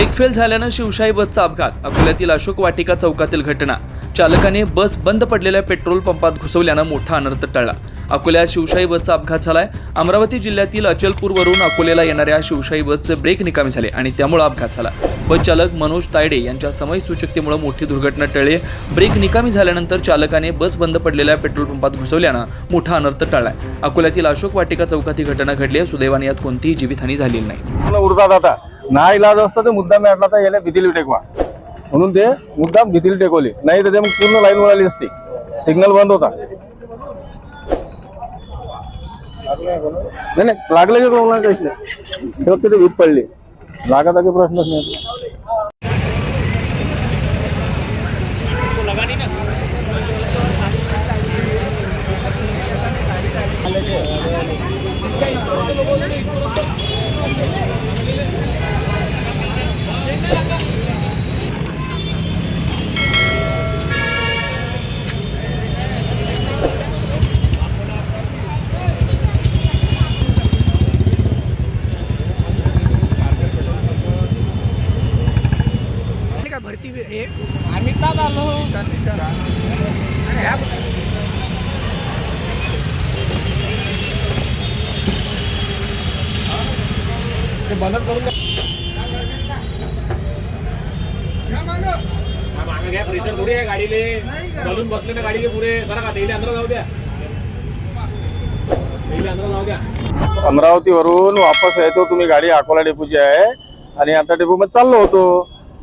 Brake fail झाल्यानं शिवशाही बसचा अपघात. अकोल्यातील अशोक वाटिका चौकातील घटना. चालकाने बस बंद पडलेल्या पेट्रोल पंपात घुसवल्यानं मोठा अनर्थ टळला. अकोल्यात शिवशाही बसचा अपघात झालाय. अमरावती जिल्ह्यातील अचलपूरवरून अकोल्याला येणाऱ्या शिवशाही बसचे ब्रेक निकामी झाले आणि त्यामुळे अपघात झाला. बस चालक मनोज तायडे यांच्या समय सूचकतेमुळे मोठी दुर्घटना टळली. ब्रेक निकामी झाल्यानंतर चालकाने बस बंद पडलेल्या पेट्रोल पंपात घुसवल्यानं मोठा अनर्थ टळलाय. अकोल्यातील अशोक वाटिका चौकात ही घटना घडली आहे सुदैवाने यात कोणतीही जीवितहानी झालेली नाही. ना इलाज असतं ते मुद्दाम भेटला तर याला भीतीली टेकवा. म्हणून ते मुद्दाम भीतीला टेकवली. नाही तर ते मग पूर्ण लाईन उडाली असती. सिग्नल बंद होता. नाही नाही लागले की प्रॉब्लेम काहीच नाही. फक्त ते भीत पडली. लागा काही प्रश्नच नाही आणि काय भरती हे आम्ही का आलो ते बंदच करून मागे घ्या प्रेशर थोडी आहे गाडीले. बलून बसले ना गाडीले पुरे. सरा का तेले अंदर जाऊ द्या. तेले अंदर जाऊ द्या. अमरावतीवरून वापस येतो. तुम्ही गाडी अकोला डेपोची आहे. आणि आता डेपोमध्ये चाललो होतो.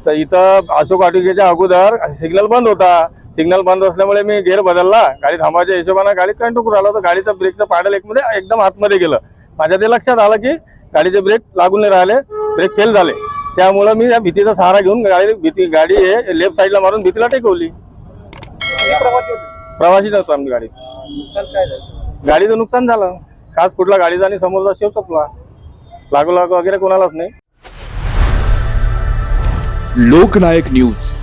तर इथं अशोक वाटिकेच्या अगोदर सिग्नल बंद होता. सिग्नल बंद असल्यामुळे मी गेअर बदलला. गाडी थांबायच्या हिशोबाने गाडी कंटूक आला तर गाडीचा ब्रेकचं पॅडल एकमध्ये एकदम आतमध्ये गेलं. माझ्या ते लक्षात आलं की गाडीचे ब्रेक लागून नाही राहिले. ब्रेक फेल झाले. त्यामुळं मी या भीतीचा सहारा घेऊन गाडी भीती गाडी हे लेफ्ट साईडला मारून भीतीला टेकवली. प्रवासी नव्हतो आमची गाडी गाडीचं नुकसान झालं. खास कुठला गाडीचा आणि समोरचा शेव चपला. लागू लागू वगैरे कोणालाच नाही. लोकनायक न्यूज.